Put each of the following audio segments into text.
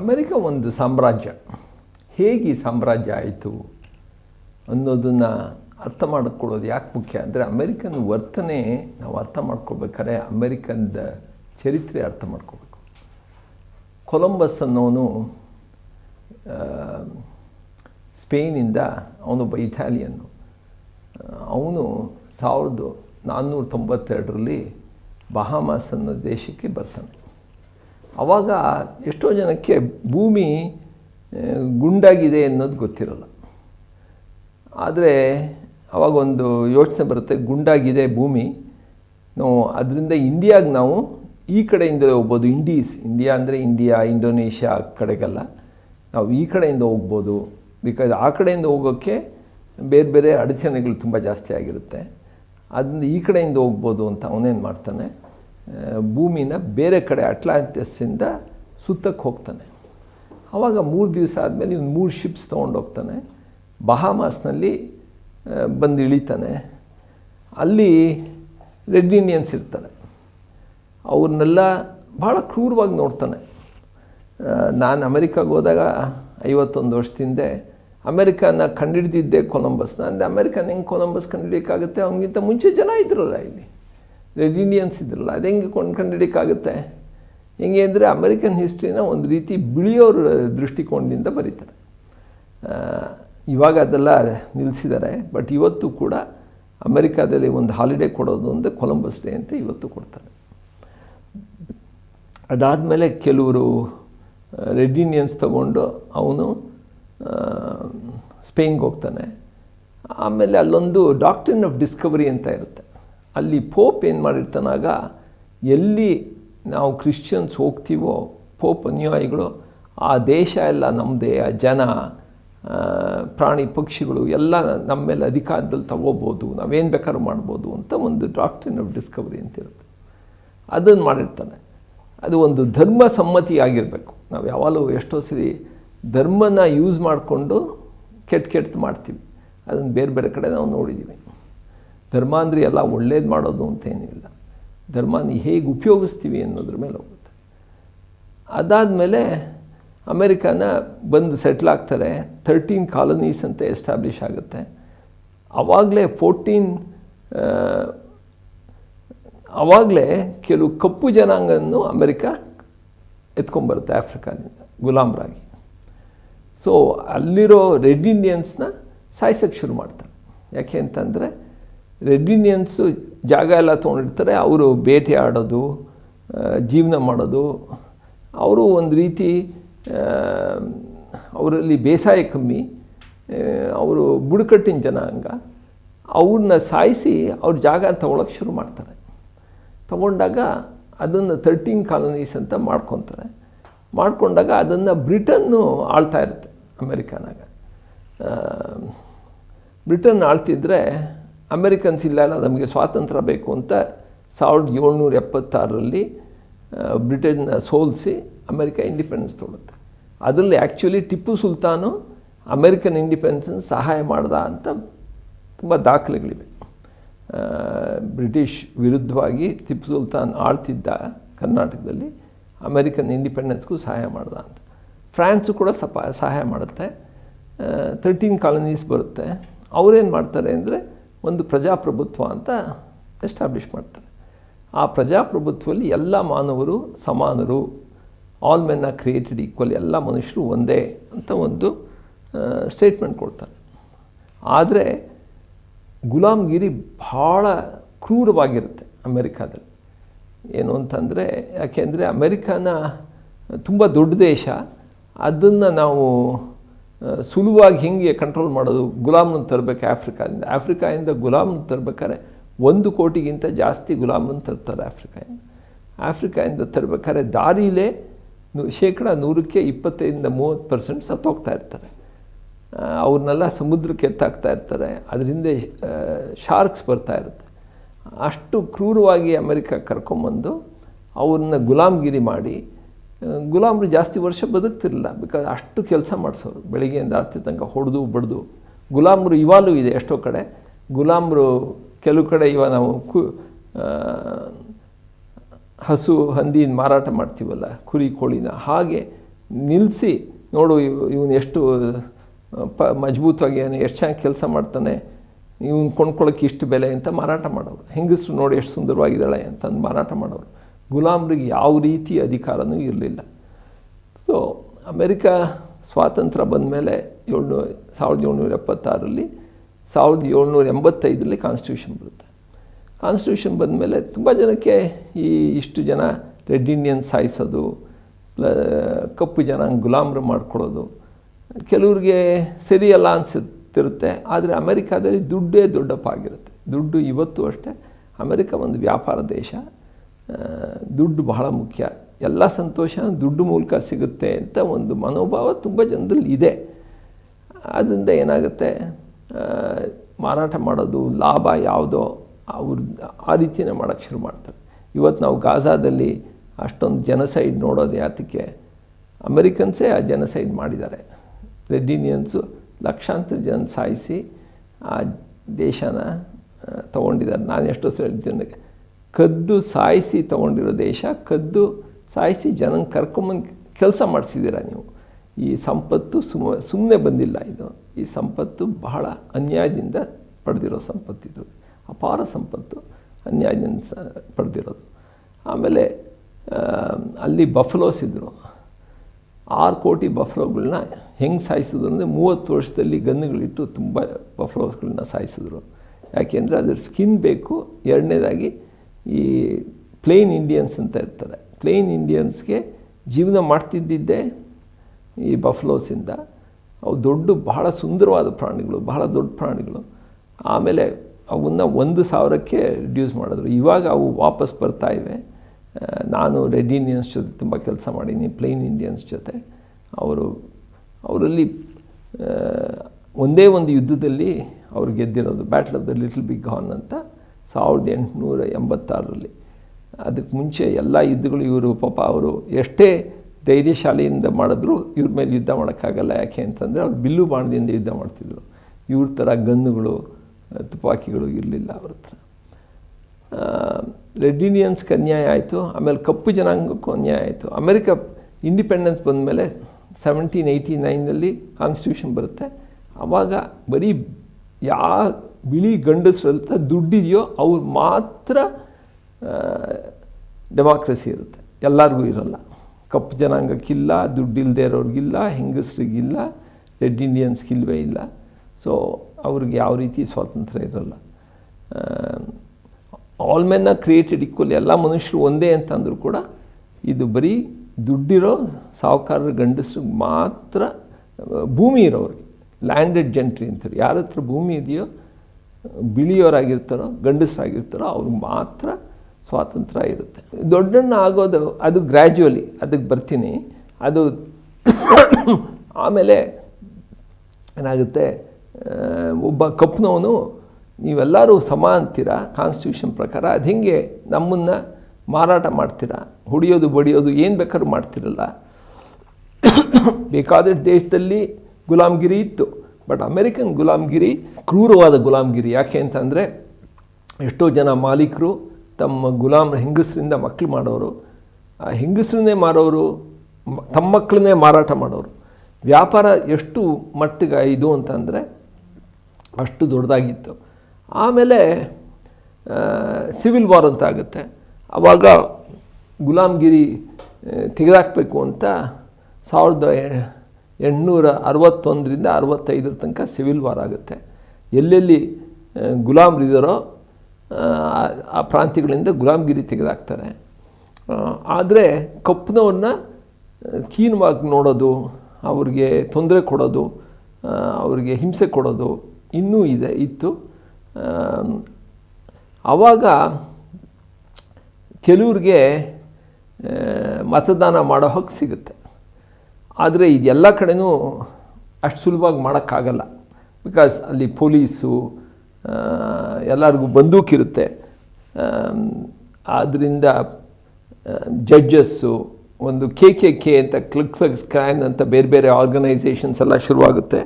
America ಒಂದು ಸಾಮ್ರಾಜ್ಯ. ಹೇಗೆ ಸಾಮ್ರಾಜ್ಯ ಆಯಿತು ಅನ್ನೋದನ್ನು ಅರ್ಥ ಮಾಡಿಕೊಳ್ಳೋದು ಯಾಕೆ ಮುಖ್ಯ ಅಂದರೆ ಅಮೆರಿಕನ್ ವರ್ತನೆ ನಾವು ಅರ್ಥ ಮಾಡ್ಕೊಳ್ಬೇಕಾದ್ರೆ ಅಮೆರಿಕನ್ದ ಚರಿತ್ರೆ ಅರ್ಥ ಮಾಡ್ಕೋಬೇಕು ಕೊಲಂಬಸ್ ಅನ್ನೋನು ಸ್ಪೇನಿಂದ ಅವನೊಬ್ಬ ಇಟಾಲಿಯನ್ನು ಅವನು ಸಾವಿರದ ನಾನ್ನೂರ ತೊಂಬತ್ತೆರಡರಲ್ಲಿ ಬಹಾಮಾಸ್ ಅನ್ನೋ ದೇಶಕ್ಕೆ ಬರ್ತಾನೆ. ಆವಾಗ ಎಷ್ಟೋ ಜನಕ್ಕೆ ಭೂಮಿ ಗುಂಡಾಗಿದೆ ಅನ್ನೋದು ಗೊತ್ತಿರಲ್ಲ. ಆದರೆ ಆವಾಗ ಒಂದು ಯೋಚನೆ ಬರುತ್ತೆ, ಗುಂಡಾಗಿದೆ ಭೂಮಿ. ನಾವು ಅದರಿಂದ ಇಂಡಿಯಾಗೆ ನಾವು ಈ ಕಡೆಯಿಂದಲೇ ಹೋಗ್ಬೋದು, ಇಂಡೀಸ್. ಇಂಡಿಯಾ ಅಂದರೆ ಇಂಡಿಯಾ, ಇಂಡೋನೇಷ್ಯಾ ಕಡೆಗೆಲ್ಲ. ನಾವು ಈ ಕಡೆಯಿಂದ ಹೋಗ್ಬೋದು. ಬಿಕಾಸ್ ಆ ಕಡೆಯಿಂದ ಹೋಗೋಕ್ಕೆ ಬೇರೆ ಬೇರೆ ಅಡಚಣೆಗಳು ತುಂಬ ಜಾಸ್ತಿ ಆಗಿರುತ್ತೆ. ಅದರಿಂದ ಈ ಕಡೆಯಿಂದ ಹೋಗ್ಬೋದು ಅಂತ ಅವನೇನು ಮಾಡ್ತಾನೆ? ಭೂಮಿನ ಬೇರೆ ಕಡೆ ಅಟ್ಲಾಂಟಿಸಿಂದ ಸುತ್ತಕ್ಕೆ ಹೋಗ್ತಾನೆ. ಆವಾಗ ಮೂರು ದಿವಸ ಆದಮೇಲೆ ಇವನು ಮೂರು ಶಿಪ್ಸ್ ಹೋಗ್ತಾನೆ. ಬಹಾಮಾಸ್ನಲ್ಲಿ ಬಂದು ಇಳಿತಾನೆ. ಅಲ್ಲಿ ರೆಡ್ ಇಂಡಿಯನ್ಸ್ ಇರ್ತಾರೆ. ಅವ್ರನ್ನೆಲ್ಲ ಭಾಳ ಕ್ರೂರವಾಗಿ ನೋಡ್ತಾನೆ. ನಾನು ಅಮೆರಿಕಾಗೆ ಹೋದಾಗ ಐವತ್ತೊಂದು ವರ್ಷದಿಂದ ಅಮೇರಿಕಾನ ಕಂಡಿಡ್ದಿದ್ದೆ ಕೊಲಂಬಸ್ನ. ಅಂದರೆ ಅಮೆರಿಕಾನ ಹೆಂಗೆ ಕೊಲಂಬಸ್ ಕಂಡುಹಿಡಿಯೋಕ್ಕಾಗುತ್ತೆ? ಅವನಿಗಿಂತ ಮುಂಚೆ ಜನ ಇದ್ರಲ್ಲ ಇಲ್ಲಿ. ರೆಡ್ ಇಂಡಿಯನ್ಸ್ ಇದ್ರಲ್ಲ, ಅದು ಹೆಂಗೆ ಕೊಂಡು ಕಂಡುಹಿಡಿಯೋಕ್ಕಾಗುತ್ತೆ ಹೆಂಗೆ ಅಂದರೆ ಅಮೆರಿಕನ್ ಹಿಸ್ಟ್ರಿನ ಒಂದು ರೀತಿ ಬಿಳಿಯೋರ ದೃಷ್ಟಿಕೋನದಿಂದ ಬರೀತಾರೆ. ಇವಾಗ ಅದೆಲ್ಲ ನಿಲ್ಲಿಸಿದ್ದಾರೆ ಬಟ್ ಇವತ್ತು ಕೂಡ ಅಮೆರಿಕಾದಲ್ಲಿ ಒಂದು ಹಾಲಿಡೇ ಕೊಡೋದು ಅಂದರೆ ಕೊಲಂಬಸ್ ಡೇ ಅಂತ ಇವತ್ತು ಕೊಡ್ತಾರೆ. ಅದಾದಮೇಲೆ ಕೆಲವರು ರೆಡ್ ಇಂಡಿಯನ್ಸ್ ತಗೊಂಡು ಅವನು ಸ್ಪೇನ್ಗೆ ಹೋಗ್ತಾನೆ. ಆಮೇಲೆ ಅಲ್ಲೊಂದು ಡಾಕ್ಟ್ರಿನ್ ಆಫ್ ಡಿಸ್ಕವರಿ ಅಂತ ಇರುತ್ತೆ. ಅಲ್ಲಿ ಪೋಪ್ ಏನು ಮಾಡಿರ್ತಾನಾಗ, ಎಲ್ಲಿ ನಾವು ಕ್ರಿಶ್ಚಿಯನ್ಸ್ ಹೋಗ್ತೀವೋ, ಪೋಪ್ ಅನುಯಾಯಿಗಳು, ಆ ದೇಶ ಎಲ್ಲ ನಮ್ಮದೇ ಆ ಜನ ಪ್ರಾಣಿ ಪಕ್ಷಿಗಳು ಎಲ್ಲ ನಮ್ಮ ಮೇಲೆ ಅಧಿಕಾರದಲ್ಲಿ ತಗೋಬೋದು, ನಾವೇನು ಬೇಕಾದ್ರೂ ಮಾಡ್ಬೋದು ಅಂತ ಒಂದು ಡಾಕ್ಟ್ರಿನ್ ಆಫ್ ಡಿಸ್ಕವರಿ ಅಂತ ಇರುತ್ತೆ. ಅದನ್ನು ಮಾಡಿರ್ತಾನೆ. ಅದು ಒಂದು ಧರ್ಮ ಸಮ್ಮತಿ ಆಗಿರಬೇಕು. ನಾವು ಯಾವಾಗಲೂ ಎಷ್ಟೋ ಸರಿ ಧರ್ಮನ ಯೂಸ್ ಮಾಡಿಕೊಂಡು ಕೆಟ್ಟ ಕೆಟ್ಟ ಮಾಡ್ತೀವಿ. ಅದನ್ನು ಬೇರೆ ಬೇರೆ ಕಡೆ ನಾವು ನೋಡಿದ್ದೀವಿ ಧರ್ಮ ಅಂದರೆ ಎಲ್ಲ ಒಳ್ಳೇದು ಮಾಡೋದು ಅಂತೇನಿಲ್ಲ. ಧರ್ಮನ ಹೇಗೆ ಉಪಯೋಗಿಸ್ತೀವಿ ಅನ್ನೋದ್ರ ಮೇಲೆ ಹೋಗುತ್ತೆ. ಅದಾದಮೇಲೆ ಅಮೇರಿಕಾನ ಬಂದು ಸೆಟ್ಲ್ ಆಗ್ತಾರೆ. ತರ್ಟೀನ್ ಕಾಲೋನೀಸ್ ಅಂತ ಎಸ್ಟಾಬ್ಲಿಷ್ ಆಗುತ್ತೆ. ಆವಾಗಲೇ ಫೋರ್ಟೀನ್ ಆವಾಗಲೇ ಕೆಲವು ಕಪ್ಪು ಜನಾಂಗವನ್ನು ಅಮೆರಿಕ ಎತ್ಕೊಂಬರುತ್ತೆ ಆಫ್ರಿಕಾದಿಂದ, ಗುಲಾಮ್ರಾಗಿ. ಸೊ ಅಲ್ಲಿರೋ ರೆಡ್ ಇಂಡಿಯನ್ಸ್ನ ಸಾಯಿಸೋಕ್ಕೆ ಶುರು ಮಾಡ್ತಾರೆ. ಯಾಕೆ ಅಂತಂದರೆ ರೆಡ್ ಜಾಗ ಎಲ್ಲ ತೊಗೊಂಡಿರ್ತಾರೆ, ಅವರು ಬೇಟೆ ಆಡೋದು ಜೀವನ ಮಾಡೋದು. ಅವರು ಒಂದು ರೀತಿ ಅವರಲ್ಲಿ ಬೇಸಾಯ ಕಮ್ಮಿ ಅವರು ಬುಡಕಟ್ಟಿನ ಜನಾಂಗ. ಅವ್ರನ್ನ ಸಾಯಿಸಿ ಅವ್ರ ಜಾಗ ತಗೊಳಕ್ಕೆ ಶುರು ಮಾಡ್ತಾರೆ. ತಗೊಂಡಾಗ ಅದನ್ನು ತರ್ಟೀನ್ ಕಾಲನೀಸ್ ಅಂತ ಮಾಡ್ಕೊತಾರೆ. ಮಾಡ್ಕೊಂಡಾಗ ಅದನ್ನು ಬ್ರಿಟನ್ನು ಆಳ್ತಾ ಇರುತ್ತೆ ಅಮೆರಿಕನಾಗ. ಬ್ರಿಟನ್ ಆಳ್ತಿದ್ರೆ ಅಮೆರಿಕನ್ಸ್ ಇಲ್ಲ ನಮಗೆ ಸ್ವಾತಂತ್ರ್ಯ ಬೇಕು ಅಂತ ಸಾವಿರದ ಏಳ್ನೂರ ಎಪ್ಪತ್ತಾರರಲ್ಲಿ ಬ್ರಿಟನ್ನ ಸೋಲಿಸಿ ಅಮೆರಿಕ ಇಂಡಿಪೆಂಡೆನ್ಸ್ ತೊಗೊಳುತ್ತೆ ಅದರಲ್ಲಿ actually Tipu Sultan American independence ಸಹಾಯ ಮಾಡ್ದ ಅಂತ ತುಂಬ ದಾಖಲೆಗಳಿವೆ. ಬ್ರಿಟಿಷ್ ವಿರುದ್ಧವಾಗಿ ಟಿಪ್ಪು ಸುಲ್ತಾನ್ ಆಳ್ತಿದ್ದ ಕರ್ನಾಟಕದಲ್ಲಿ ಅಮೆರಿಕನ್ ಇಂಡಿಪೆಂಡೆನ್ಸ್ಗೂ ಸಹಾಯ ಮಾಡ್ದ ಅಂತ. ಫ್ರಾನ್ಸು ಕೂಡ ಸಪ, ಸಹಾಯ ಮಾಡುತ್ತೆ. ತರ್ಟೀನ್ ಕಾಲನೀಸ್ ಬರುತ್ತೆ. ಅವರೇನು ಮಾಡ್ತಾರೆ ಅಂದರೆ ಒಂದು ಪ್ರಜಾಪ್ರಭುತ್ವ ಅಂತ ಎಸ್ಟಾಬ್ಲಿಷ್ ಮಾಡ್ತಾರೆ. ಆ ಪ್ರಜಾಪ್ರಭುತ್ವದಲ್ಲಿ ಎಲ್ಲ ಮಾನವರು ಸಮಾನರು. All men are created equal ಎಲ್ಲ ಮನುಷ್ಯರು ಒಂದೇ ಅಂತ ಒಂದು ಸ್ಟೇಟ್ಮೆಂಟ್ ಕೊಡ್ತಾರೆ. ಆದರೆ ಗುಲಾಮ್ಗಿರಿ ಭಾಳ ಕ್ರೂರವಾಗಿರುತ್ತೆ ಅಮೆರಿಕಾದಲ್ಲಿ. ಏನು ಅಂತಂದರೆ, ಯಾಕೆಂದರೆ ಅಮೆರಿಕಾನ ತುಂಬ ದೊಡ್ಡ ದೇಶ, ಅದನ್ನು ನಾವು ಆ, ಸುಲಭವಾಗಿ ಹೆಂಗೆ ಕಂಟ್ರೋಲ್ ಮಾಡೋದು ಗುಲಾಮನ್ನು ತರಬೇಕು ಆಫ್ರಿಕಾದಿಂದ. ಆಫ್ರಿಕಾದಿಂದ ಗುಲಾಮನ್ನು ತರಬೇಕಾದ್ರೆ ಒಂದು ಕೋಟಿಗಿಂತ ಜಾಸ್ತಿ ಗುಲಾಮನ ತರ್ತಾರೆ ಆಫ್ರಿಕಾಯಿಂದ. ಆಫ್ರಿಕಾಯಿಂದ ತರಬೇಕಾದ್ರೆ ದಾರಿಲೇ ಶೇಕಡ ನೂರಕ್ಕೆ ಇಪ್ಪತ್ತೈದಿಂದ ಮೂವತ್ತು ಪರ್ಸೆಂಟ್ ಸತ್ತೋಗ್ತಾ ಇರ್ತಾರೆ. ಅವ್ರನ್ನೆಲ್ಲ ಸಮುದ್ರಕ್ಕೆ ಎತ್ತಾಕ್ತಾ ಇರ್ತಾರೆ. ಅದ್ರ ಹಿಂದೆ ಶಾರ್ಕ್ಸ್ ಬರ್ತಾ ಇರುತ್ತೆ. ಅಷ್ಟು ಕ್ರೂರವಾಗಿ ಅಮೆರಿಕ ಕರ್ಕೊಂಬಂದು ಅವ್ರನ್ನ ಗುಲಾಮ್ಗಿರಿ ಮಾಡಿ ಗುಲಾಮರು ಜಾಸ್ತಿ ವರ್ಷ ಬದುಕ್ತಿರಲಿಲ್ಲ. ಬಿಕಾಸ್ ಅಷ್ಟು ಕೆಲಸ ಮಾಡಿಸೋರು. ಬೆಳಿಗ್ಗೆಯಿಂದ ರಾತ್ರಿ ತನಕ ಹೊಡೆದು, ಬಡ್ದು. ಗುಲಾಮರು ಇವಾಗಲೂ ಇದೆ ಎಷ್ಟೋ ಕಡೆ. ಗುಲಾಮರು ಕೆಲವು ಕಡೆ ಇವಾಗ ನಾವು ಕು ಹಸು ಹಂದಿನ ಮಾರಾಟ ಮಾಡ್ತೀವಲ್ಲ, ಕುರಿ, ಕೋಳಿನ ಹಾಗೆ ನಿಲ್ಲಿಸಿ ನೋಡು ಇವನು ಎಷ್ಟು ಪ ಮಜಬೂತವಾಗಿ ಎಷ್ಟು ಚೆನ್ನಾಗಿ ಕೆಲಸ ಮಾಡ್ತಾನೆ, ಇವನು ಕೊಂಡ್ಕೊಳ್ಳೋಕೆ ಇಷ್ಟು ಬೆಲೆ ಅಂತ ಮಾರಾಟ ಮಾಡೋರು. ಹೆಂಗಸರು ನೋಡಿ ಎಷ್ಟು ಸುಂದರವಾಗಿದ್ದಾಳೆ ಅಂತಂದು ಮಾರಾಟ ಮಾಡೋರು. ಗುಲಾಮ್ರಿಗೆ ಯಾವ ರೀತಿ ಅಧಿಕಾರನೂ ಇರಲಿಲ್ಲ. ಸೊ ಅಮೆರಿಕ ಸ್ವಾತಂತ್ರ್ಯ ಬಂದ ಮೇಲೆ ಏಳ್ನೂರ ಸಾವಿರದ ಏಳ್ನೂರ ಎಪ್ಪತ್ತಾರಲ್ಲಿ ಸಾವಿರದ ಏಳ್ನೂರ ಎಂಬತ್ತೈದರಲ್ಲಿ ಕಾನ್ಸ್ಟಿಟ್ಯೂಷನ್ ಬರುತ್ತೆ. ಕಾನ್ಸ್ಟಿಟ್ಯೂಷನ್ ಬಂದಮೇಲೆ ತುಂಬ ಜನಕ್ಕೆ ಈ ಇಷ್ಟು ಜನ ರೆಡ್ ಇಂಡಿಯನ್ ಸಾಯಿಸೋದು ಕಪ್ಪು ಜನ ಗುಲಾಮ್ರು ಮಾಡ್ಕೊಳ್ಳೋದು, ಕೆಲವ್ರಿಗೆ ಸರಿಯಲ್ಲ ಅನಿಸುತ್ತಿರುತ್ತೆ. ಆದರೆ ಅಮೆರಿಕಾದಲ್ಲಿ ದುಡ್ಡೇ ದೊಡ್ಡಪ್ಪ ಆಗಿರುತ್ತೆ ದುಡ್ಡು ಇವತ್ತು ಅಷ್ಟೇ. ಅಮೆರಿಕ ಒಂದು ವ್ಯಾಪಾರ ದೇಶ. ದುಡ್ಡು ಬಹಳ ಮುಖ್ಯ. ಎಲ್ಲ ಸಂತೋಷ, ದುಡ್ಡು ಮೂಲಕ ಸಿಗುತ್ತೆ ಅಂತ ಒಂದು ಮನೋಭಾವ ತುಂಬ ಜನರಲ್ಲಿ ಇದೆ. ಆದ್ದರಿಂದ ಏನಾಗುತ್ತೆ? ಮಾರಾಟ ಮಾಡೋದು, ಲಾಭ ಯಾವುದೋ ಅವ್ರ ಆ ರೀತಿಯೇ ಮಾಡೋಕ್ಕೆ ಶುರು ಮಾಡ್ತಾರೆ. ಇವತ್ತು ನಾವು ಗಾಜಾದಲ್ಲಿ ಅಷ್ಟೊಂದು ಜನಸೈಡ್ ನೋಡೋದು ಯಾತಕ್ಕೆ? ಅಮೆರಿಕನ್ಸೇ ಆ ಜನಸೈಡ್ ಮಾಡಿದ್ದಾರೆ. ರೆಡ್ ಇಂಡಿಯನ್ಸು ಲಕ್ಷಾಂತರ ಜನ ಸಾಯಿಸಿ ಆ ದೇಶನ ತೊಗೊಂಡಿದ್ದಾರೆ. ನಾನು ಎಷ್ಟೋ ಸಲ ಹೇಳ್ತೀನಿ ಕದ್ದು ಸಾಯಿಸಿ ತೊಗೊಂಡಿರೋ ದೇಶ, ಕದ್ದು ಸಾಯಿಸಿ ಜನ ಕರ್ಕೊಂಬಂದು ಕೆಲಸ ಮಾಡಿಸಿದ್ದೀರ ನೀವು? ಈ ಸಂಪತ್ತು ಸುಮ ಸುಮ್ಮನೆ ಬಂದಿಲ್ಲ ಇದು. ಈ ಸಂಪತ್ತು ಬಹಳ ಅನ್ಯಾಯದಿಂದ ಪಡೆದಿರೋ ಸಂಪತ್ತು ಇದು. ಅಪಾರ ಸಂಪತ್ತು ಅನ್ಯಾಯದಿಂದ ಪಡೆದಿರೋದು. ಆಮೇಲೆ ಅಲ್ಲಿ ಬಫಲೋಸ್ ಇದ್ದರು ಆರು ಕೋಟಿ ಬಫಲೋಗಳನ್ನ ಹೆಂಗೆ ಸಾಯಿಸಿದ್ರು ಅಂದರೆ ಮೂವತ್ತು ವರ್ಷದಲ್ಲಿ ಗನ್ನುಗಳಿಟ್ಟು ತುಂಬ ಬಫ್ಲೋಸ್ಗಳನ್ನ ಸಾಯಿಸಿದ್ರು. ಯಾಕೆಂದರೆ ಅದ್ರ ಸ್ಕಿನ್ ಬೇಕು, ಎರಡನೇದಾಗಿ ಈ ಪ್ಲೇನ್ ಇಂಡಿಯನ್ಸ್ ಅಂತ ಇರ್ತದೆ. ಪ್ಲೇನ್ ಇಂಡಿಯನ್ಸ್ಗೆ ಜೀವನ ಮಾಡ್ತಿದ್ದಿದ್ದೇ ಈ ಬಫ್ಲೋಸಿಂದ ಅವು ದೊಡ್ಡ, ಬಹಳ ಸುಂದರವಾದ ಪ್ರಾಣಿಗಳು, ಬಹಳ ದೊಡ್ಡ ಪ್ರಾಣಿಗಳು. ಆಮೇಲೆ ಅವನ್ನ ಒಂದು ಸಾವಿರಕ್ಕೆ ರಿಡ್ಯೂಸ್ ಮಾಡಿದ್ರು. ಇವಾಗ ಅವು ವಾಪಸ್ ಬರ್ತಾ ಇವೆ. ನಾನು ರೆಡ್ ಇಂಡಿಯನ್ಸ್ ಜೊತೆ ತುಂಬ ಕೆಲಸ ಮಾಡೀನಿ ಪ್ಲೇನ್ ಇಂಡಿಯನ್ಸ್ ಜೊತೆ. ಅವರು, ಅವರಲ್ಲಿ ಒಂದೇ ಒಂದು ಯುದ್ಧದಲ್ಲಿ ಅವ್ರು ಗೆದ್ದಿರೋದು battle of the little big horn ಅಂತ. ಸಾವಿರದ ಎಂಟುನೂರ ಎಂಬತ್ತಾರರಲ್ಲಿ. ಅದಕ್ಕೆ ಮುಂಚೆ ಎಲ್ಲ ಯುದ್ಧಗಳು ಇವರು ಪಾಪ ಅವರು ಎಷ್ಟೇ ಧೈರ್ಯಶಾಲಿಯಿಂದ ಮಾಡಿದ್ರು ಇವ್ರ ಮೇಲೆ ಯುದ್ಧ ಮಾಡೋಕ್ಕಾಗಲ್ಲ ಯಾಕೆ ಅಂತಂದರೆ ಅವ್ರು ಬಿಲ್ಲು ಬಾಣದಿಂದ ಯುದ್ಧ ಮಾಡ್ತಿದ್ರು. ಇವ್ರ ಥರ ಗನ್ನುಗಳು, ತುಪಾಕಿಗಳು ಇರಲಿಲ್ಲ ಅವ್ರ ಹತ್ರ. ರೆಡ್ ಇಂಡಿಯನ್ಸ್ಗೆ ಅನ್ಯಾಯ ಆಯಿತು, ಆಮೇಲೆ ಕಪ್ಪು ಜನಾಂಗಕ್ಕೂ ಅನ್ಯಾಯ ಆಯಿತು. ಅಮೆರಿಕ ಇಂಡಿಪೆಂಡೆನ್ಸ್ ಬಂದ ಮೇಲೆ ಸೆವೆಂಟೀನ್ ಏಯ್ಟಿ ನೈನಲ್ಲಿ ಕಾನ್ಸ್ಟಿಟ್ಯೂಷನ್ ಬರುತ್ತೆ. ಆವಾಗ ಬರೀ ಯಾ ಬಿಳಿ ಗಂಡಸ್ರಂಥ ದುಡ್ಡಿದೆಯೋ ಅವ್ರು ಮಾತ್ರ ಡೆಮಾಕ್ರಸಿ ಇರುತ್ತೆ. ಎಲ್ಲರಿಗೂ ಇರಲ್ಲ. ಕಪ್ಪು ಜನಾಂಗಕ್ಕಿಲ್ಲ ದುಡ್ಡಿಲ್ಲದೆ ಇರೋರಿಗಿಲ್ಲ, ಹೆಂಗಸ್ರಿಗಿಲ್ಲ, ರೆಡ್ ಇಂಡಿಯನ್ಸ್ಗಿಲ್ವೇ ಇಲ್ಲ. ಸೊ ಅವ್ರಿಗೆ ಯಾವ ರೀತಿ ಸ್ವಾತಂತ್ರ್ಯ ಇರಲ್ಲ. ಆಲ್ ಮೆನ್ನ ಕ್ರಿಯೇಟೆಡ್ ಈಕ್ವಲ್ ಎಲ್ಲ ಮನುಷ್ಯರು ಒಂದೇ ಅಂತಂದರೂ ಕೂಡ ಇದು ಬರೀ ದುಡ್ಡಿರೋ ಸಾಹುಕಾರರ ಗಂಡಸ್ರಿಗೆ ಮಾತ್ರ, ಭೂಮಿ ಇರೋರಿಗೆ ಲ್ಯಾಂಡೆಡ್ ಜಂಟ್ರಿ ಅಂತಾರೆ ಯಾರ ಹತ್ರ ಭೂಮಿ ಇದೆಯೋ ಬಿಳಿಯೋರಾಗಿರ್ತಾರೋ ಗಂಡಸರಾಗಿರ್ತಾರೋ ಅವ್ರಿಗೆ ಮಾತ್ರ ಸ್ವಾತಂತ್ರ್ಯ ಇರುತ್ತೆ. ದೊಡ್ಡಣ್ಣ ಆಗೋದು, ಅದು ಗ್ರ್ಯಾಜುವಲಿ ಅದಕ್ಕೆ ಬರ್ತೀನಿ. ಅದು ಆಮೇಲೆ ಏನಾಗುತ್ತೆ ಒಬ್ಬ ಕಪ್ಪನವನು ನೀವೆಲ್ಲರೂ ಸಮ ಅಂತೀರ ಕಾನ್ಸ್ಟಿಟ್ಯೂಷನ್ ಪ್ರಕಾರ, ಅದು ಹೆಂಗೆ ನಮ್ಮನ್ನು ಮಾರಾಟ ಮಾಡ್ತೀರಾ, ಹೊಡಿಯೋದು, ಬಡಿಯೋದು, ಏನು ಬೇಕಾದ್ರೂ ಮಾಡ್ತಿರಲ್ಲ. ಬೇಕಾದಷ್ಟು ದೇಶದಲ್ಲಿ ಗುಲಾಮ್ಗಿರಿ ಇತ್ತು. ಬಟ್ ಅಮೆರಿಕನ್ ಗುಲಾಮ್ಗಿರಿ ಕ್ರೂರವಾದ ಗುಲಾಮ್ಗಿರಿ ಯಾಕೆ ಅಂತಂದರೆ ಎಷ್ಟೋ ಜನ ಮಾಲೀಕರು ತಮ್ಮ ಗುಲಾಮ್ ಹೆಂಗಸರಿಂದ ಮಕ್ಕಳು ಮಾಡೋರು, ಆ ಹೆಂಗಸರನ್ನೇ ಮಾರೋರು ತಮ್ಮ ಮಕ್ಕಳನ್ನೇ ಮಾರಾಟ ಮಾಡೋರು. ವ್ಯಾಪಾರ ಎಷ್ಟು ಮಟ್ಟಿಗೆ ಇದು ಅಂತಂದರೆ ಅಷ್ಟು ದೊಡ್ಡದಾಗಿತ್ತು. ಆಮೇಲೆ ಸಿವಿಲ್ ವಾರ್ ಅಂತ ಆಗುತ್ತೆ. ಆವಾಗ ಗುಲಾಮ್ಗಿರಿ ತೆಗೆದಾಕಬೇಕು ಅಂತ ಸಾವಿರದ ಎಂಟುನೂರ ಅರವತ್ತೊಂದರಿಂದ ಅರವತ್ತೈದರ ತನಕ ಸಿವಿಲ್ ವಾರ್ ಆಗುತ್ತೆ. ಎಲ್ಲೆಲ್ಲಿ ಗುಲಾಮರಿದಾರೋ ಆ, ಪ್ರಾಂತ್ಯಗಳಿಂದ ಗುಲಾಮ್ಗಿರಿ ತೆಗೆದಾಕ್ತಾರೆ. ಆದರೆ ಕಪ್ಪನವನ್ನು ಕೀನವಾಗಿ ನೋಡೋದು ಅವ್ರಿಗೆ ತೊಂದರೆ ಕೊಡೋದು ಅವ್ರಿಗೆ ಹಿಂಸೆ ಕೊಡೋದು ಇನ್ನೂ ಇದೆ ಇತ್ತು. ಆವಾಗ ಕೆಲವ್ರಿಗೆ ಮತದಾನ ಮಾಡೋ ಹಕ್ಕು ಸಿಗುತ್ತೆ. ಆದರೆ ಇದೆಲ್ಲ ಕಡೆನೂ ಅಷ್ಟು ಸುಲಭವಾಗಿ ಮಾಡೋಕ್ಕಾಗಲ್ಲ. ಬಿಕಾಸ್ ಅಲ್ಲಿ ಪೊಲೀಸು ಎಲ್ಲರಿಗೂ ಬಂದೂಕಿರುತ್ತೆ ಆದ್ದರಿಂದ ಜಡ್ಜಸ್ಸು ಒಂದು ಕೆ ಕೆ ಕೆ ಅಂತ ಕ್ಲಿಕ್ ಕ್ಲಿಕ್ ಸ್ಕ್ಯಾನ್ ಅಂತ ಬೇರೆ ಬೇರೆ ಆರ್ಗನೈಸೇಷನ್ಸ್ ಎಲ್ಲ ಶುರುವಾಗುತ್ತೆ.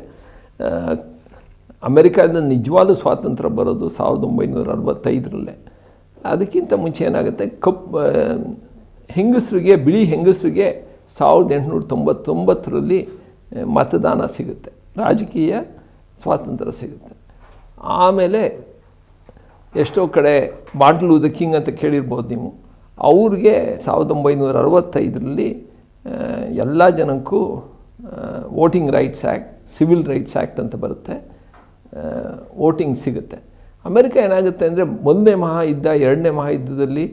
ಅಮೆರಿಕಾದ ನಿಜವಾದ ಸ್ವಾತಂತ್ರ್ಯ ಬರೋದು ಸಾವಿರದ ಒಂಬೈನೂರ ಅರವತ್ತೈದರಲ್ಲೇ. ಅದಕ್ಕಿಂತ ಮುಂಚೆ ಏನಾಗುತ್ತೆ? ಕಪ್ ಹೆಂಗಸರಿಗೆ, ಬಿಳಿ ಹೆಂಗಸರಿಗೆ ಸಾವಿರದ ಎಂಟುನೂರ ತೊಂಬತ್ತೊಂಬತ್ತರಲ್ಲಿ ಮತದಾನ ಸಿಗುತ್ತೆ. ರಾಜಕೀಯ ಸ್ವಾತಂತ್ರ್ಯ ಸಿಗುತ್ತೆ. ಆಮೇಲೆ ಎಷ್ಟೋ ಕಡೆ ಮಾರ್ಟಿನ್ ದ ಕಿಂಗ್ ಅಂತ ಕೇಳಿರ್ಬೋದು ನೀವು. ಅವ್ರಿಗೆ ಸಾವಿರದ ಒಂಬೈನೂರ ಅರವತ್ತೈದರಲ್ಲಿ ಎಲ್ಲ ಜನಕ್ಕೂ voting rights act civil rights act ಅಂತ ಬರುತ್ತೆ. ವೋಟಿಂಗ್ ಸಿಗುತ್ತೆ. ಅಮೆರಿಕ ಏನಾಗುತ್ತೆ ಅಂದರೆ ಒಂದನೇ ಮಹಾಯುದ್ಧ ಎರಡನೇ ಮಹಾಯುದ್ಧದಲ್ಲಿ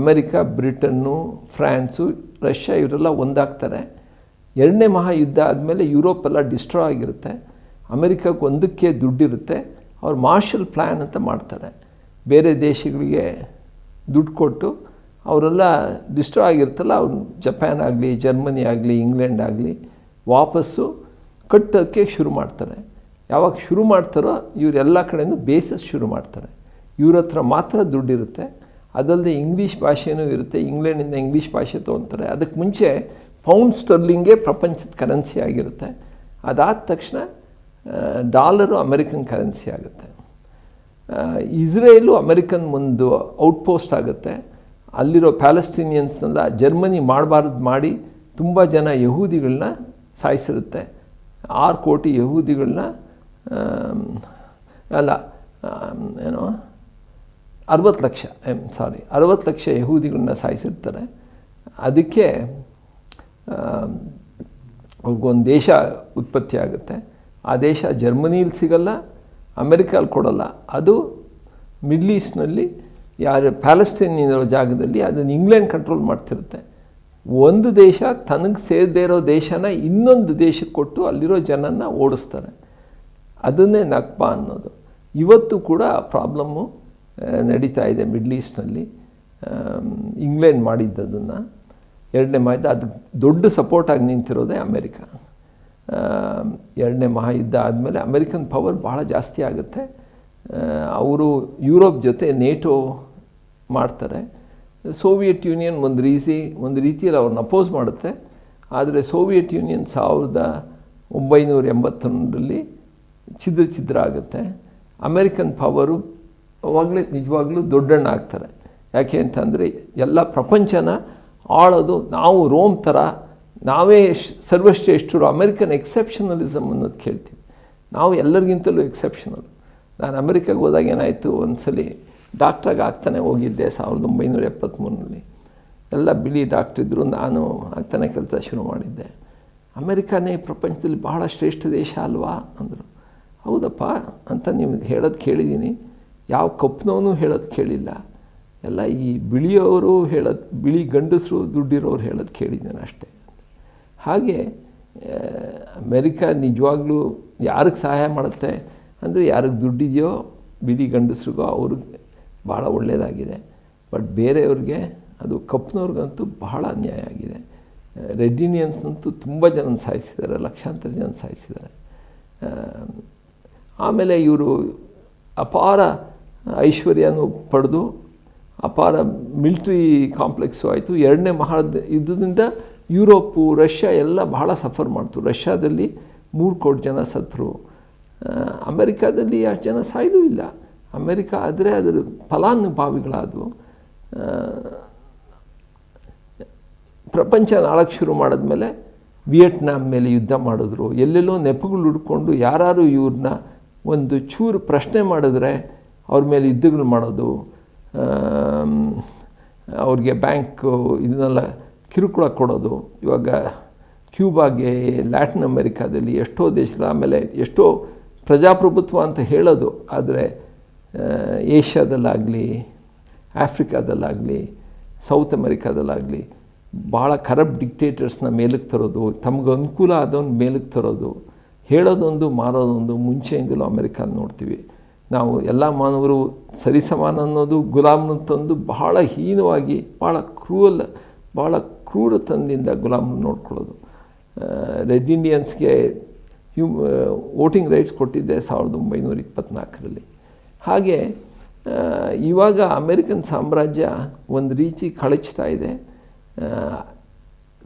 ಅಮೆರಿಕ, ಬ್ರಿಟನ್ನು, ಫ್ರಾನ್ಸು ರಷ್ಯಾ ಇವರೆಲ್ಲ ಒಂದಾಗ್ತಾರೆ. ಎರಡನೇ ಮಹಾಯುದ್ಧ ಆದಮೇಲೆ ಯುರೋಪೆಲ್ಲ ಡಿಸ್ಟ್ರಾಯ್ ಆಗಿರುತ್ತೆ. ಅಮೆರಿಕಕ್ಕೆ ಒಂದಕ್ಕೆ ದುಡ್ಡಿರುತ್ತೆ. ಅವ್ರು ಮಾರ್ಷಲ್ ಪ್ಲ್ಯಾನ್ ಅಂತ ಮಾಡ್ತಾರೆ. ಬೇರೆ ದೇಶಗಳಿಗೆ ದುಡ್ಡು ಕೊಟ್ಟು ಅವರೆಲ್ಲ ಡಿಸ್ಟ್ರಾಯ್ ಆಗಿರ್ತಲ್ಲ ಅವ್ರು ಜಪಾನ್ ಆಗಲಿ, ಜರ್ಮನಿ ಆಗಲಿ, ಇಂಗ್ಲೆಂಡ್ ಆಗಲಿ, ವಾಪಸ್ಸು ಕಟ್ಟೋಕ್ಕೆ ಶುರು ಮಾಡ್ತಾರೆ. ಯಾವಾಗ ಶುರು ಮಾಡ್ತಾರೋ ಇವರೆಲ್ಲ ಕಡೆಯೂ ಬೇಸಸ್ ಶುರು ಮಾಡ್ತಾರೆ. ಇವ್ರ ಹತ್ರ ಮಾತ್ರ ದುಡ್ಡಿರುತ್ತೆ. ಅದಲ್ಲದೆ ಇಂಗ್ಲೀಷ್ ಭಾಷೆಯೂ ಇರುತ್ತೆ. ಇಂಗ್ಲೆಂಡಿಂದ ಇಂಗ್ಲೀಷ್ ಭಾಷೆ ತೊಗೊತಾರೆ. ಅದಕ್ಕೆ ಮುಂಚೆ ಪೌಂಡ್ ಸ್ಟರ್ಲಿಂಗೇ ಪ್ರಪಂಚದ ಕರೆನ್ಸಿ ಆಗಿರುತ್ತೆ. ಅದಾದ ತಕ್ಷಣ ಡಾಲರು ಅಮೆರಿಕನ್ ಕರೆನ್ಸಿ ಆಗುತ್ತೆ. ಇಸ್ರೇಲು ಅಮೆರಿಕನ್ ಒಂದು ಔಟ್ಪೋಸ್ಟ್ ಆಗುತ್ತೆ. ಅಲ್ಲಿರೋ ಪ್ಯಾಲೆಸ್ಟೀನಿಯನ್ಸ್ನೆಲ್ಲ ಜರ್ಮನಿ ಮಾಡಬಾರ್ದು ಮಾಡಿ ತುಂಬ ಜನ ಯಹೂದಿಗಳನ್ನ ಸಾಯಿಸಿರುತ್ತೆ. ಆರು ಕೋಟಿ ಯಹೂದಿಗಳನ್ನ ಅಲ್ಲ ಏನೋ ಅರವತ್ತು ಲಕ್ಷ ಐ ಸಾರಿ ಅರವತ್ತು ಲಕ್ಷ ಯಹೂದಿಗಳನ್ನ ಸಾಯಿಸಿರ್ತಾರೆ. ಅದಕ್ಕೆ ಅವ್ರಿಗೊಂದು ದೇಶ ಉತ್ಪತ್ತಿ ಆಗುತ್ತೆ. ಆ ದೇಶ ಜರ್ಮನಿಲಿ ಸಿಗಲ್ಲ ಅಮೆರಿಕಲ್ಲಿ ಕೊಡಲ್ಲ. ಅದು ಮಿಡ್ಲ್ ಈಸ್ಟ್ನಲ್ಲಿ ಯಾರು ಪ್ಯಾಲೆಸ್ಟೈನ್ ಇರೋ ಜಾಗದಲ್ಲಿ ಅದನ್ನು ಇಂಗ್ಲೆಂಡ್ ಕಂಟ್ರೋಲ್ ಮಾಡ್ತಿರುತ್ತೆ. ಒಂದು ದೇಶ ತನಗೆ ಸೇರದೇ ಇರೋ ದೇಶನ ಇನ್ನೊಂದು ದೇಶಕ್ಕೆ ಕೊಟ್ಟು ಅಲ್ಲಿರೋ ಜನನ ಓಡಿಸ್ತಾರೆ. ಅದನ್ನೇ ನಕ್ಪ ಅನ್ನೋದು. ಇವತ್ತು ಕೂಡ ಆ ಪ್ರಾಬ್ಲಮ್ಮು ನಡೀತಾ ಇದೆ ಮಿಡ್ಲ್ ಈಸ್ಟ್ನಲ್ಲಿ ಇಂಗ್ಲೆಂಡ್ ಮಾಡಿದ್ದದನ್ನು. ಎರಡನೇ ಮಹಾಯುದ್ಧ ಅದು ದೊಡ್ಡ ಸಪೋರ್ಟಾಗಿ ನಿಂತಿರೋದೇ ಅಮೇರಿಕ. ಎರಡನೇ ಮಹಾಯುದ್ಧ ಆದಮೇಲೆ ಅಮೇರಿಕನ್ ಪವರ್ ಭಾಳ ಜಾಸ್ತಿ ಆಗುತ್ತೆ. ಅವರು ಯುರೋಪ್ ಜೊತೆ ನೇಟೋ ಮಾಡ್ತಾರೆ. ಸೋವಿಯತ್ ಯೂನಿಯನ್ ಒಂದು ರೀಸಿ ಒಂದು ರೀತಿಯಲ್ಲಿ ಅವ್ರನ್ನ ಅಪೋಸ್ ಮಾಡುತ್ತೆ. ಆದರೆ ಸೋವಿಯತ್ ಯೂನಿಯನ್ ಸಾವಿರದ ಒಂಬೈನೂರ ಎಂಬತ್ತೊಂದರಲ್ಲಿ ಛಿದ್ರ ಛಿದ್ರ ಆಗುತ್ತೆ. ಅಮೇರಿಕನ್ ಪವರು ಅವಾಗಲೇ ನಿಜವಾಗ್ಲೂ ದೊಡ್ಡಣ್ಣ ಆಗ್ತಾರೆ ಯಾಕೆ ಅಂತಂದರೆ ಎಲ್ಲ ಪ್ರಪಂಚನ ಆಳೋದು ನಾವು ರೋಮ್ ಥರ ನಾವೇ ಸರ್ವಶ್ರೇಷ್ಠರು, ಅಮೆರಿಕನ್ ಎಕ್ಸೆಪ್ಷನಲಿಸಮ್ ಅನ್ನೋದು ಕೇಳ್ತೀವಿ. ನಾವು ಎಲ್ಲರಿಗಿಂತಲೂ ಎಕ್ಸೆಪ್ಷನಲ್ ನಾನು ಅಮೆರಿಕಾಗೆ ಹೋದಾಗ ಏನಾಯಿತು, ಒಂದ್ಸಲಿ ಡಾಕ್ಟ್ರಾಗಿ ಆಗ್ತಾನೆ ಹೋಗಿದ್ದೆ ಸಾವಿರದ ಒಂಬೈನೂರ ಎಪ್ಪತ್ತ್ಮೂರರಲ್ಲಿ ಎಲ್ಲ ಬಿಳಿ ಇದ್ದರು ನಾನು ಆಗ್ತಾನೆ ಕೆಲಸ ಶುರು ಮಾಡಿದ್ದೆ. ಅಮೆರಿಕಾನೇ ಪ್ರಪಂಚದಲ್ಲಿ ಬಹಳ ಶ್ರೇಷ್ಠ ದೇಶ ಅಲ್ವಾ ಅಂದರು. ಹೌದಪ್ಪ ಅಂತ ನೀವು ಹೇಳೋದು ಕೇಳಿದ್ದೀನಿ. ಯಾವ ಕಪ್ನವನು ಹೇಳೋದು ಕೇಳಿಲ್ಲ. ಎಲ್ಲ ಈ ಬಿಳಿಯವರು ಹೇಳೋದು, ಬಿಳಿ ಗಂಡಸರು ದುಡ್ಡಿರೋರು ಹೇಳೋದು ಕೇಳಿದ್ದೇನೆ ಅಷ್ಟೇ. ಹಾಗೆ ಅಮೇರಿಕಾ ನಿಜವಾಗ್ಲೂ ಯಾರಿಗೆ ಸಹಾಯ ಮಾಡುತ್ತೆ? ಅಂದರೆ ಯಾರಿಗೆ ದುಡ್ಡಿದೆಯೋ ಬಿಳಿ ಗಂಡಸ್ರಿಗೋ ಅವ್ರಿಗೆ ಭಾಳ ಒಳ್ಳೆಯದಾಗಿದೆ ಬಟ್ ಬೇರೆಯವ್ರಿಗೆ ಅದು ಕಪ್ನವ್ರಿಗಂತೂ ಬಹಳ ಅನ್ಯಾಯ ಆಗಿದೆ. ರೆಡ್ ಇಂಡಿಯನ್ಸ್ನಂತೂ ತುಂಬ ಜನ ಸಾಯಿಸಿದ್ದಾರೆ, ಲಕ್ಷಾಂತರ ಜನ ಸಾಯಿಸಿದ್ದಾರೆ. ಆಮೇಲೆ ಇವರು ಅಪಾರ ಐಶ್ವರ್ಯನೂ ಪಡೆದು ಅಪಾರ ಮಿಲ್ಟ್ರಿ ಕಾಂಪ್ಲೆಕ್ಸು ಆಯಿತು. ಎರಡನೇ ಮಹಾ ಯುದ್ಧದಿಂದ ಯುರೋಪು, ರಷ್ಯಾ ಎಲ್ಲ ಬಹಳ ಸಫರ್ ಮಾಡ್ತು. ರಷ್ಯಾದಲ್ಲಿ ಮೂರು ಕೋಟಿ ಜನ ಸತ್ತರು ಅಮೆರಿಕಾದಲ್ಲಿ ಅಷ್ಟು ಜನ ಸಾಯಲೂ ಇಲ್ಲ. ಅಮೆರಿಕ ಆದರೆ ಅದರ ಫಲಾನುಭವಿಗಳಾದವು. ಪ್ರಪಂಚ ನಾಳಕ್ಕೆ ಶುರು ಮಾಡಿದ್ಮೇಲೆ ವಿಯೆಟ್ನಾಂ ಮೇಲೆ ಯುದ್ಧ ಮಾಡಿದ್ರು. ಎಲ್ಲೆಲ್ಲೋ ನೆಪಗಳು ಹುಡ್ಕೊಂಡು ಯಾರು ಇವ್ರನ್ನ ಒಂದು ಚೂರು ಪ್ರಶ್ನೆ ಮಾಡಿದ್ರೆ ಅವ್ರ ಮೇಲೆ ಯುದ್ಧಗಳು ಮಾಡೋದು ಅವ್ರಿಗೆ ಬ್ಯಾಂಕು ಇದನ್ನೆಲ್ಲ ಕಿರುಕುಳ ಕೊಡೋದು. ಇವಾಗ ಕ್ಯೂಬಾಗೆ, ಲ್ಯಾಟಿನ್ ಅಮೆರಿಕಾದಲ್ಲಿ ಎಷ್ಟೋ ದೇಶಗಳ ಆಮೇಲೆ ಎಷ್ಟೋ ಪ್ರಜಾಪ್ರಭುತ್ವ ಅಂತ ಹೇಳೋದು. ಆದರೆ ಏಷ್ಯಾದಲ್ಲಾಗಲಿ, ಆಫ್ರಿಕಾದಲ್ಲಾಗಲಿ, ಸೌತ್ ಅಮೆರಿಕಾದಲ್ಲಾಗಲಿ ಭಾಳ ಕರಪ್ಟ್ ಡಿಕ್ಟೇಟರ್ಸ್ನ ಮೇಲಕ್ಕೆ ತರೋದು, ತಮಗೆ ಅನುಕೂಲ ಆದವನ್ನ ಮೇಲಕ್ಕೆ ತರೋದು, ಹೇಳೋದೊಂದು, ಮಾರೋದೊಂದು, ಮುಂಚೆಯಿಂದಲೂ ಅಮೆರಿಕಾನ ನೋಡ್ತೀವಿ. ನಾವು ಎಲ್ಲ ಮಾನವರು ಸರಿಸಮಾನ ಅನ್ನೋದು ಗುಲಾಮ್ನ ತಂದು ಬಹಳ ಹೀನವಾಗಿ ಭಾಳ ಕ್ರೂವಲ್ ಭಾಳ ಕ್ರೂರತನದಿಂದ ಗುಲಾಮ್ನ ನೋಡ್ಕೊಳ್ಳೋದು. ರೆಡ್ ಇಂಡಿಯನ್ಸ್ಗೆ ಹ್ಯೂ ವೋಟಿಂಗ್ ರೈಟ್ಸ್ ಕೊಟ್ಟಿದ್ದೆ ಸಾವಿರದ ಒಂಬೈನೂರ ಇಪ್ಪತ್ತ್ನಾಲ್ಕರಲ್ಲಿ ಹಾಗೆ ಇವಾಗ ಅಮೇರಿಕನ್ ಸಾಮ್ರಾಜ್ಯ ಒಂದು ರೀತಿ ಕಳಚ್ತಾ ಇದೆ.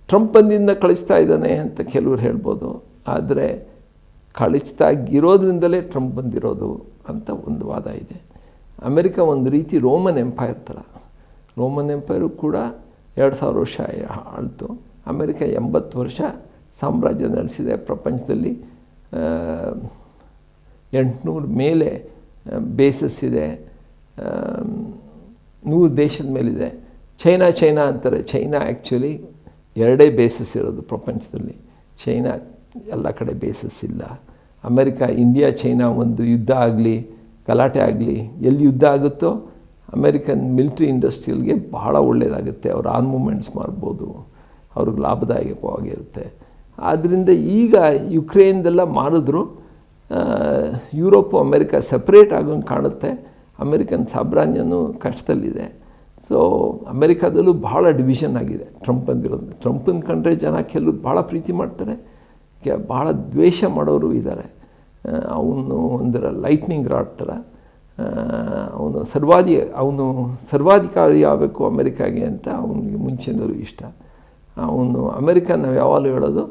ಟ್ರಂಪ್ ಬಂದಿಂದ ಕಳಿಸ್ತಾ ಇದ್ದಾನೆ ಅಂತ ಕೆಲವರು ಹೇಳ್ಬೋದು. ಆದರೆ ಕಳಿಸ್ತಾ ಇರೋದ್ರಿಂದಲೇ ಟ್ರಂಪ್ ಬಂದಿರೋದು. ಅಂತ ಒಂದು ವಾದ ಇದೆ. ಅಮೆರಿಕ ಒಂದು ರೀತಿ ರೋಮನ್ ಎಂಪೈರ್ ಥರ. ರೋಮನ್ ಎಂಪೈರು ಕೂಡ ಎರಡು ಸಾವಿರ ವರ್ಷ ಆಳ್ತು. ಅಮೆರಿಕ ಎಂಬತ್ತು ವರ್ಷ ಸಾಮ್ರಾಜ್ಯ ನಡೆಸಿದೆ. ಪ್ರಪಂಚದಲ್ಲಿ ಎಂಟುನೂರು ಮೇಲೆ ಬೇಸಸ್ ಇದೆ. ನೂರು ದೇಶದ ಮೇಲಿದೆ. ಚೈನಾ ಚೈನಾ ಅಂತಾರೆ. ಚೈನಾ ಆ್ಯಕ್ಚುಲಿ ಎರಡೇ ಬೇಸಸ್ ಇರೋದು ಪ್ರಪಂಚದಲ್ಲಿ. ಚೈನಾ ಎಲ್ಲ ಕಡೆ ಬೇಸಸ್ ಇಲ್ಲ. ಅಮೆರಿಕ, ಇಂಡಿಯಾ, ಚೈನಾ ಒಂದು ಯುದ್ಧ ಆಗಲಿ, ಗಲಾಟೆ ಆಗಲಿ, ಎಲ್ಲಿ ಯುದ್ಧ ಆಗುತ್ತೋ ಅಮೆರಿಕನ್ ಮಿಲಿಟ್ರಿ ಇಂಡಸ್ಟ್ರಿಯಲ್ಗೆ ಬಹಳ ಒಳ್ಳೆಯದಾಗುತ್ತೆ ಅವ್ರು ಆನ್ ಮೂಮೆಂಟ್ಸ್ ಮಾಡ್ಬೋದು. ಅವ್ರಿಗೆ ಲಾಭದಾಯಕವಾಗಿರುತ್ತೆ. ಆದ್ದರಿಂದ ಈಗ ಯುಕ್ರೇನ್ದೆಲ್ಲ ಮಾರಿದ್ರು ಯುರೋಪು, ಅಮೆರಿಕ ಸಪ್ರೇಟ್ ಆಗೋಂಗೆ ಕಾಣುತ್ತೆ. ಅಮೆರಿಕನ್ ಸಾಮ್ರಾಜ್ಯನೂ ಕಷ್ಟದಲ್ಲಿದೆ. ಸೊ, ಅಮೆರಿಕಾದಲ್ಲೂ ಭಾಳ ಡಿವಿಷನ್ ಆಗಿದೆ. ಟ್ರಂಪ್ ಅಂದಿರೋದು ಟ್ರಂಪನ್ನು ಕಂಡ್ರೆ ಜನ ಕೆಲವು ಭಾಳ ಪ್ರೀತಿ ಮಾಡ್ತಾರೆ. ಕೆ ಭಾಳ ದ್ವೇಷ ಮಾಡೋರು ಇದ್ದಾರೆ. ಅವನು ಒಂದರ ಲೈಟ್ನಿಂಗ್ ರಾಡ್ ಥರ ಅವನು ಸರ್ವಾಧಿ ಅವನು ಸರ್ವಾಧಿಕಾರಿ ಆಗಬೇಕು ಅಮೆರಿಕಾಗೆ ಅಂತ ಅವನಿಗೆ ಮುಂಚೆಯಿಂದಲೂ ಇಷ್ಟ. ಅವನು ಅಮೆರಿಕ ನಾವು ಯಾವಾಗಲೂ ಹೇಳೋದು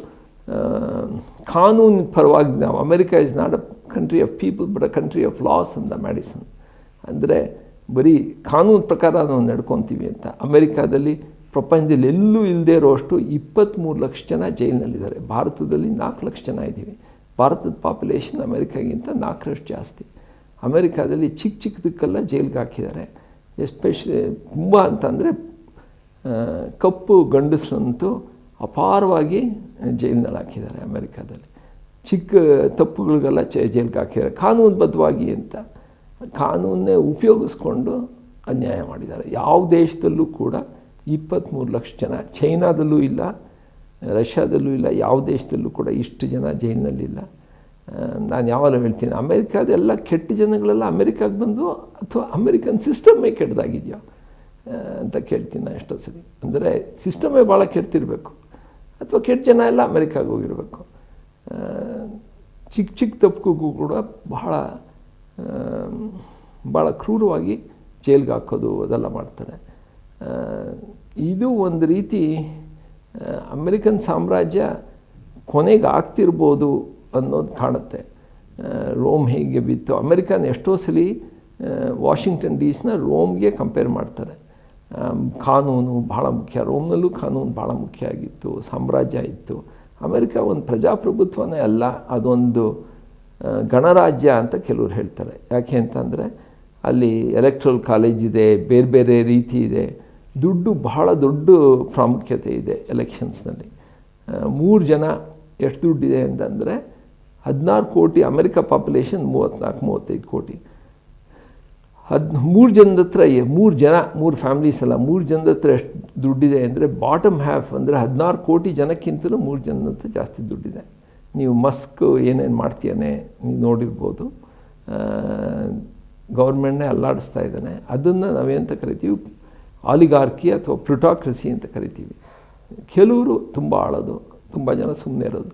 ಕಾನೂನು ಪರವಾಗಿ ನಾವು, America is not a country of people but a country of laws ಅಂತ ಮ್ಯಾಡಿಸನ್ ಅಂದರೆ ಬರೀ ಕಾನೂನು ಪ್ರಕಾರ ನಾವು ನಡ್ಕೊತೀವಿ ಅಂತ. ಅಮೆರಿಕಾದಲ್ಲಿ ಪ್ರಪಂಚದಲ್ಲಿ ಎಲ್ಲೂ ಇಲ್ಲದೆ ಇರೋಷ್ಟು ಇಪ್ಪತ್ತ್ಮೂರು ಲಕ್ಷ ಜನ ಜೈಲಿನಲ್ಲಿದ್ದಾರೆ. ಭಾರತದಲ್ಲಿ ನಾಲ್ಕು ಲಕ್ಷ ಜನ ಇದ್ದೀವಿ. ಭಾರತದ ಪಾಪ್ಯುಲೇಷನ್ ಅಮೇರಿಕಾಗಿಂತ ನಾಲ್ಕರಷ್ಟು ಜಾಸ್ತಿ. ಅಮೆರಿಕಾದಲ್ಲಿ ಚಿಕ್ಕ ಚಿಕ್ಕದಕ್ಕೆಲ್ಲ ಜೈಲಿಗೆ ಹಾಕಿದ್ದಾರೆ. ಎಸ್ಪೆಷಲಿ ತುಂಬ ಅಂತಂದರೆ ಕಪ್ಪು ಗಂಡಸರಂತೂ ಅಪಾರವಾಗಿ ಜೈಲಿನಲ್ಲಿ ಹಾಕಿದ್ದಾರೆ ಅಮೆರಿಕಾದಲ್ಲಿ. ಚಿಕ್ಕ ತಪ್ಪುಗಳಿಗೆಲ್ಲ ಜೈಲಿಗೆ ಹಾಕಿದ್ದಾರೆ. ಕಾನೂನುಬದ್ಧವಾಗಿ ಅಂತ ಕಾನೂನನ್ನೇ ಉಪಯೋಗಿಸ್ಕೊಂಡು ಅನ್ಯಾಯ ಮಾಡಿದ್ದಾರೆ. ಯಾವ ದೇಶದಲ್ಲೂ ಕೂಡ ಇಪ್ಪತ್ತ್ಮೂರು ಲಕ್ಷ ಜನ. ಚೈನಾದಲ್ಲೂ ಇಲ್ಲ, ರಷ್ಯಾದಲ್ಲೂ ಇಲ್ಲ, ಯಾವ ದೇಶದಲ್ಲೂ ಕೂಡ ಇಷ್ಟು ಜನ ಜೈನಲ್ಲಿಲ್ಲ ನಾನು ಯಾವಾಗಲೂ ಹೇಳ್ತೀನಿ ಅಮೇರಿಕಾದೆಲ್ಲ ಕೆಟ್ಟ ಜನಗಳೆಲ್ಲ ಅಮೇರಿಕಾಗೆ ಬಂದು ಅಥವಾ ಅಮೇರಿಕನ್ ಸಿಸ್ಟಮ್ಮೇ ಕೆಟ್ಟದಾಗಿದೆಯೋ? ಅಂತ ಕೇಳ್ತೀನಿ ನಾನು ಎಷ್ಟೋ ಸರಿ ಅಂದರೆ ಸಿಸ್ಟಮೇ ಭಾಳ ಕೆಟ್ಟಿರಬೇಕು ಅಥವಾ ಕೆಟ್ಟ ಜನ ಎಲ್ಲ ಅಮೇರಿಕಾಗೆ ಹೋಗಿರಬೇಕು. ಚಿಕ್ಕ ಚಿಕ್ಕ ತಪ್ಪಿಗೂ ಕೂಡ ಬಹಳ ಭಾಳ ಕ್ರೂರವಾಗಿ ಜೈಲಿಗೆ ಹಾಕೋದು ಅದೆಲ್ಲ ಮಾಡ್ತಾರೆ. ಇದು ಒಂದು ರೀತಿ ಅಮೆರಿಕನ್ ಸಾಮ್ರಾಜ್ಯ ಕೊನೆಗೆ ಆಗ್ತಿರ್ಬೋದು ಅನ್ನೋದು ಕಾಣುತ್ತೆ. ರೋಮ್ ಹೇಗೆ ಬಿತ್ತು? ಅಮೆರಿಕನ್ ಎಷ್ಟೋ ಸಲ ವಾಷಿಂಗ್ಟನ್ ವಾಷಿಂಗ್ಟನ್ ಡಿಸ್ನ ರೋಮ್ಗೆ ಕಂಪೇರ್ ಮಾಡ್ತಾರೆ. ಕಾನೂನು ಭಾಳ ಮುಖ್ಯ. ರೋಮ್ನಲ್ಲೂ ಕಾನೂನು ಭಾಳ ಮುಖ್ಯ ಆಗಿತ್ತು, ಸಾಮ್ರಾಜ್ಯ ಇತ್ತು. ಅಮೆರಿಕ ಒಂದು ಪ್ರಜಾಪ್ರಭುತ್ವನೇ ಅಲ್ಲ, ಅದೊಂದು ಗಣರಾಜ್ಯ ಅಂತ ಕೆಲವ್ರು ಹೇಳ್ತಾರೆ. ಯಾಕೆ ಅಂತಂದರೆ, ಅಲ್ಲಿ ಎಲೆಕ್ಟ್ರಲ್ ಕಾಲೇಜ್ ಇದೆ ಬೇರೆ ಬೇರೆ ರೀತಿ ಇದೆ. ದುಡ್ಡು ಬಹಳ ದೊಡ್ಡ ಪ್ರಾಮುಖ್ಯತೆ ಇದೆ ಎಲೆಕ್ಷನ್ಸ್ನಲ್ಲಿ. ಮೂರು ಜನ ಎಷ್ಟು ದುಡ್ಡಿದೆ ಅಂತಂದರೆ ಹದಿನಾರು ಕೋಟಿ ಅಮೆರಿಕ ಪಾಪ್ಯುಲೇಷನ್ ಮೂವತ್ತ್ನಾಲ್ಕು ಮೂವತ್ತೈದು ಕೋಟಿ. ಹದ್, ಮೂರು ಜನದ ಹತ್ರ ಮೂರು ಜನ, ಮೂರು ಫ್ಯಾಮಿಲೀಸ್ ಅಲ್ಲ, ಮೂರು ಜನದ ಹತ್ರ ಎಷ್ಟು ದುಡ್ಡಿದೆ ಅಂದರೆ ಬಾಟಮ್ ಹ್ಯಾಫ್ ಅಂದರೆ ಹದಿನಾರು ಕೋಟಿ ಜನಕ್ಕಿಂತಲೂ ಮೂರು ಜನದ ಹತ್ರ ಜಾಸ್ತಿ ದುಡ್ಡಿದೆ. ನೀವು ಮಸ್ಕ್ ಏನೇನು ಮಾಡ್ತೀಯಾನೆ ನೀವು ನೋಡಿರ್ಬೋದು. ಗೌರ್ಮೆಂಟ್ನೇ ಅಲ್ಲಾಡಿಸ್ತಾ ಇದ್ದಾನೆ. ಅದನ್ನು ನಾವೇಂತ ಕರಿತೀವಿ? ಆಲಿಗಾರ್ಕಿ ಅಥವಾ ಪ್ಲುಟಾಕ್ರಸಿ ಅಂತ ಕರಿತೀವಿ. ಕೆಲವರು ತುಂಬ ಆಳೋದು, ತುಂಬ ಜನ ಸುಮ್ಮನೆ ಇರೋದು.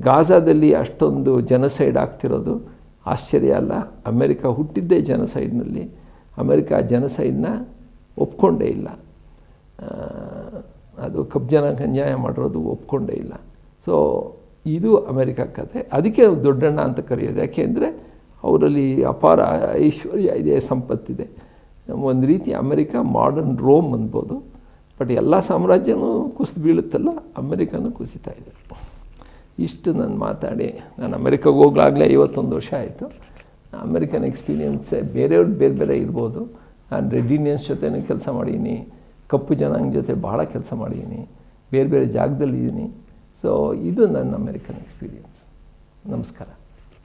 ಗಾಜಾದಲ್ಲಿ ಅಷ್ಟೊಂದು ಜನಸೈಡ್ ಆಗ್ತಿರೋದು ಆಶ್ಚರ್ಯ ಅಲ್ಲ. ಅಮೆರಿಕ ಹುಟ್ಟಿದ್ದೇ ಜನಸೈಡ್ನಲ್ಲಿ ಅಮೆರಿಕ ಜನಸೈಡ್ನ ಒಪ್ಕೊಂಡೇ ಇಲ್ಲ. ಅದು ಕಬ್ಬು ಜನಕ್ಕೆ ಅನ್ಯಾಯ ಮಾಡಿರೋದು ಒಪ್ಕೊಂಡೇ ಇಲ್ಲ. ಸೊ ಇದು ಅಮೆರಿಕ ಕತೆ. ಅದಕ್ಕೆ ದೊಡ್ಡಣ್ಣ ಅಂತ ಕರೆಯೋದು. ಯಾಕೆಂದರೆ ಅವರಲ್ಲಿ ಅಪಾರ ಐಶ್ವರ್ಯ ಇದೆ, ಸಂಪತ್ತಿದೆ. ಒಂದು ರೀತಿ ಅಮೆರಿಕ ಮಾಡರ್ನ್ ರೋಮ್ ಅನ್ಬೋದು ಬಟ್ ಎಲ್ಲ ಸಾಮ್ರಾಜ್ಯನೂ ಕುಸಿದು ಬೀಳುತ್ತಲ್ಲ, ಅಮೆರಿಕನೂ ಕುಸಿತಾ ಇದೆ. ಇಷ್ಟು ನಾನು ಮಾತಾಡಿ. ನಾನು ಅಮೆರಿಕಾಗೆ ಹೋಗ್ಲಾಗಲೇ ಐವತ್ತೊಂದು ವರ್ಷ ಆಯಿತು. ಅಮೆರಿಕನ್ ಎಕ್ಸ್ಪೀರಿಯನ್ಸೇ ಬೇರೆಯವ್ರು ಬೇರೆ ಬೇರೆ ಇರ್ಬೋದು. ನಾನು ರೆಡ್ ಇಂಡಿಯನ್ಸ್ ಜೊತೆನೂ ಕೆಲಸ ಮಾಡೀನಿ. ಕಪ್ಪು ಜನಾಂಗ ಜೊತೆ ಭಾಳ ಕೆಲಸ ಮಾಡೀನಿ. ಬೇರೆ ಬೇರೆ ಜಾಗದಲ್ಲಿದ್ದೀನಿ ಸೊ ಇದು ನನ್ನ ಅಮೆರಿಕನ್ ಎಕ್ಸ್ಪೀರಿಯನ್ಸ್ ನಮಸ್ಕಾರ.